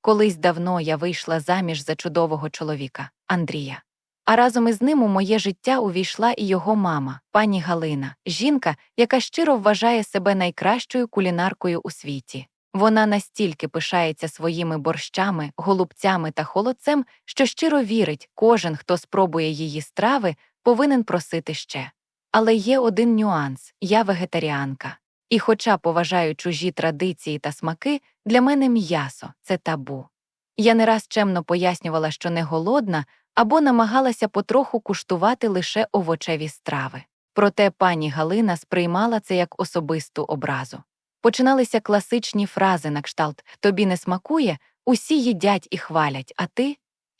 Колись давно я вийшла заміж за чудового чоловіка Андрія. А разом із ним у моє життя увійшла і його мама, пані Галина, жінка, яка щиро вважає себе найкращою кулінаркою у світі. Вона настільки пишається своїми борщами, голубцями та холодцем, що щиро вірить, кожен, хто спробує її страви, повинен просити ще. Але є один нюанс я вегетаріанка. І, хоча поважаю чужі традиції та смаки, для мене м'ясо це табу. Я не раз чемно пояснювала, що не голодна, або намагалася потроху куштувати лише овочеві страви. Проте пані Галина сприймала це як особисту образу. Починалися класичні фрази на кшталт Тобі не смакує, усі їдять і хвалять, а ти?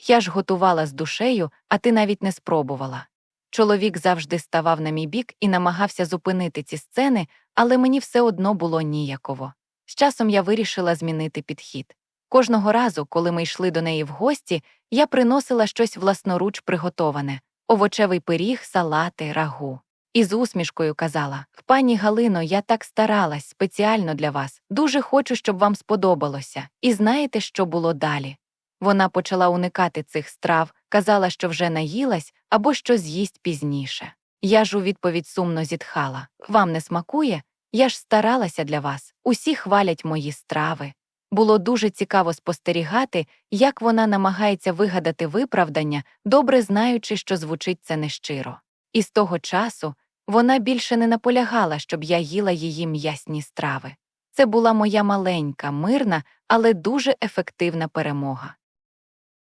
Я ж готувала з душею, а ти навіть не спробувала. Чоловік завжди ставав на мій бік і намагався зупинити ці сцени, але мені все одно було ніяково. З часом я вирішила змінити підхід. Кожного разу, коли ми йшли до неї в гості, я приносила щось власноруч приготоване овочевий пиріг, салати, рагу. І з усмішкою казала: Пані Галино, я так старалась спеціально для вас. Дуже хочу, щоб вам сподобалося. І знаєте, що було далі? Вона почала уникати цих страв, казала, що вже наїлась або що з'їсть пізніше. Я ж у відповідь сумно зітхала Вам не смакує? Я ж старалася для вас. Усі хвалять мої страви. Було дуже цікаво спостерігати, як вона намагається вигадати виправдання, добре знаючи, що звучить це нещиро. І з того часу вона більше не наполягала, щоб я їла її м'ясні страви. Це була моя маленька, мирна, але дуже ефективна перемога.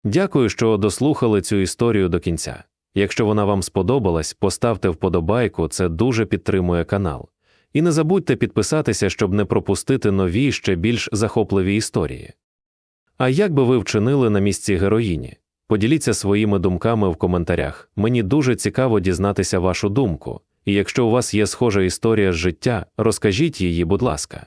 Дякую, що дослухали цю історію до кінця. Якщо вона вам сподобалась, поставте вподобайку, це дуже підтримує канал. І не забудьте підписатися, щоб не пропустити нові ще більш захопливі історії. А як би ви вчинили на місці героїні? Поділіться своїми думками в коментарях. Мені дуже цікаво дізнатися вашу думку. І якщо у вас є схожа історія з життя, розкажіть її, будь ласка.